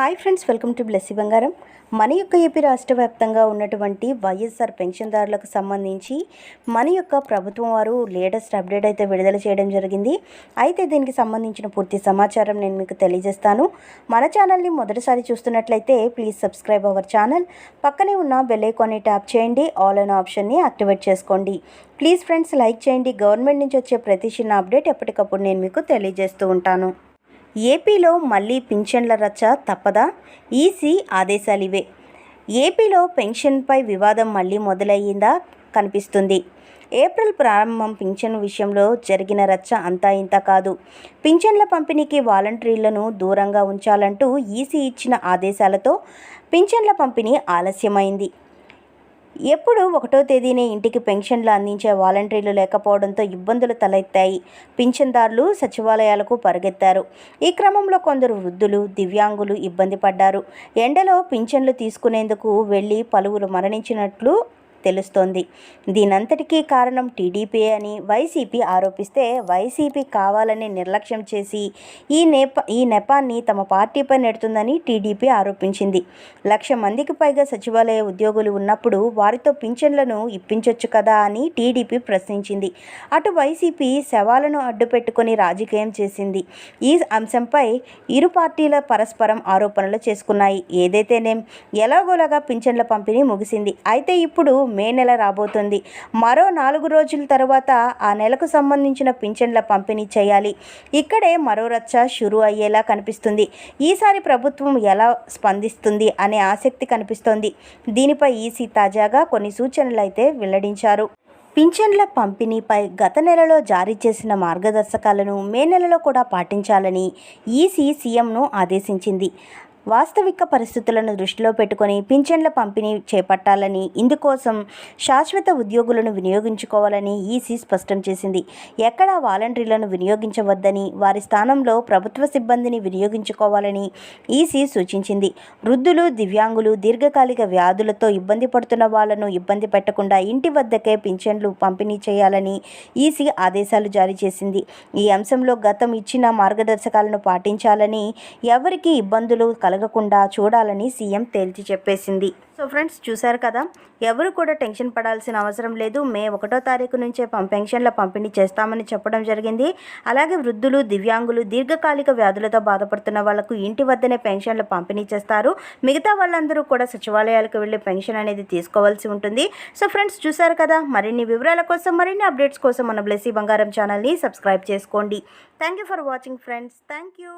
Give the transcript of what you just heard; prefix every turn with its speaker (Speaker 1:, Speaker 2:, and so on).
Speaker 1: Hi friends welcome to Blessy Bangaram. మన యొక్క AP రాష్ట్ర వ్యాప్తంగా ఉన్నటువంటి వైఎస్ఆర్ పెన్షన్దారులకు సంబంధించి మన యొక్క ప్రభుత్వం వారు లేటెస్ట్ అప్డేట్ అయితే విడుదల చేయడం జరిగింది. అయితే దీనికి సంబంధించిన పూర్తి సమాచారం నేను మీకు తెలియజేస్తాను. మన ఛానల్ని మొదటిసారి చూస్తున్నట్లయితే ప్లీజ్ సబ్స్క్రైబ్ అవర్ ఛానల్. పక్కనే ఉన్న బెల్ ఐకాన్ని ట్యాప్ చేయండి. ఆల్ అన్ ఆప్షన్ని యాక్టివేట్ చేసుకోండి. ప్లీజ్ ఫ్రెండ్స్ లైక్ చేయండి. గవర్నమెంట్ నుంచి వచ్చే ప్రతి చిన్న అప్డేట్ ఎప్పటికప్పుడు నేను మీకు తెలియజేస్తూ ఉంటాను. ఏపీలో మళ్ళీ పింఛన్ల రచ్చ తప్పదా? ఈసీ ఆదేశాలివే. ఏపీలో పెన్షన్పై వివాదం మళ్ళీ మొదలయ్యిందా కనిపిస్తుంది. ఏప్రిల్ ప్రారంభం పింఛన్ విషయంలో జరిగిన రచ్చ అంతా ఇంత కాదు. పింఛన్ల పంపిణీకి వాలంటీర్లను దూరంగా ఉంచాలంటూ ఈసీ ఇచ్చిన ఆదేశాలతో పింఛన్ల పంపిణీ ఆలస్యమైంది. ఎప్పుడు ఒకటో తేదీనే ఇంటికి పెన్షన్లు అందించే వాలంటీర్లు లేకపోవడంతో ఇబ్బందులు తలెత్తాయి. పింఛన్దారులు సచివాలయాలకు పరుగెత్తారు. ఈ క్రమంలో కొందరు వృద్ధులు దివ్యాంగులు ఇబ్బంది పడ్డారు. ఎండలో పింఛన్లు తీసుకునేందుకు వెళ్ళి పలువురు మరణించినట్లు తెలుస్తోంది. దీనంతటికీ కారణం టీడీపీ అని వైసీపీ ఆరోపిస్తే వైసీపీ కావాలని నిర్లక్ష్యం చేసి ఈ నేప ఈ నెపాన్ని తమ పార్టీపై నెడుతుందని టీడీపీ ఆరోపించింది. లక్ష మందికి పైగా సచివాలయ ఉద్యోగులు ఉన్నప్పుడు వారితో పింఛన్లను ఇప్పించొచ్చు కదా అని టీడీపీ ప్రశ్నించింది. అటు వైసీపీ శవాలను అడ్డుపెట్టుకుని రాజకీయం చేసింది. ఈ అంశంపై ఇరు పార్టీల పరస్పరం ఆరోపణలు చేసుకున్నాయి. ఏదైతేనేం ఎలాగోలాగా పింఛన్ల పంపిణీ ముగిసింది. అయితే ఇప్పుడు మే నెల రాబోతుంది. మరో నాలుగు రోజుల తర్వాత ఆ నెలకు సంబంధించిన పింఛన్ల పంపిణీ చేయాలి. ఇక్కడే మరో రచ్చ షురు అయ్యేలా కనిపిస్తుంది. ఈసారి ప్రభుత్వం ఎలా స్పందిస్తుంది అనే ఆసక్తి కనిపిస్తోంది. దీనిపై ఈసీ తాజాగా కొన్ని సూచనలు అయితే వెల్లడించారు. పింఛన్ల పంపిణీపై గత నెలలో జారీ చేసిన మార్గదర్శకాలను మే నెలలో కూడా పాటించాలని ఈసీ సీఎంను ఆదేశించింది. వాస్తవిక పరిస్థితులను దృష్టిలో పెట్టుకొని పింఛన్ల పంపిణీ చేపట్టాలని ఇందుకోసం శాశ్వత ఉద్యోగులను వినియోగించుకోవాలని ఈసీ స్పష్టం చేసింది. ఎక్కడా వాలంటీర్లను వినియోగించవద్దని వారి స్థానంలో ప్రభుత్వ సిబ్బందిని వినియోగించుకోవాలని ఈసీ సూచించింది. వృద్ధులు దివ్యాంగులు దీర్ఘకాలిక వ్యాధులతో ఇబ్బంది పడుతున్న వాళ్ళను ఇబ్బంది పెట్టకుండా ఇంటి వద్దకే పింఛన్లు పంపిణీ చేయాలని ఈసీ ఆదేశాలు జారీ చేసింది. ఈ అంశంలో గతం ఇచ్చిన మార్గదర్శకాలను పాటించాలని ఎవరికి ఇబ్బందులు జరగకుండా చూడాలని సీఎం తేల్చి చెప్పేసింది. సో ఫ్రెండ్స్ చూశారు కదా? ఎవరు కూడా టెన్షన్ పడాల్సిన అవసరం లేదు. మే ఒకటో తారీఖు నుంచే పం పెన్షన్ల పంపిణీ చేస్తామని చెప్పడం జరిగింది. అలాగే వృద్ధులు దివ్యాంగులు దీర్ఘకాలిక వ్యాధులతో బాధపడుతున్న వాళ్ళకు ఇంటి వద్దనే పెన్షన్లు పంపిణీ చేస్తారు. మిగతా వాళ్ళందరూ కూడా సచివాలయాలకు వెళ్ళి పెన్షన్ అనేది తీసుకోవాల్సి ఉంటుంది. సో ఫ్రెండ్స్ చూశారు కదా? మరిన్ని వివరాల కోసం మరిన్ని అప్డేట్స్ కోసం మన బ్లెస్సీ బంగారం ఛానల్ని సబ్స్క్రైబ్ చేసుకోండి. Thank you for watching friends. Thank you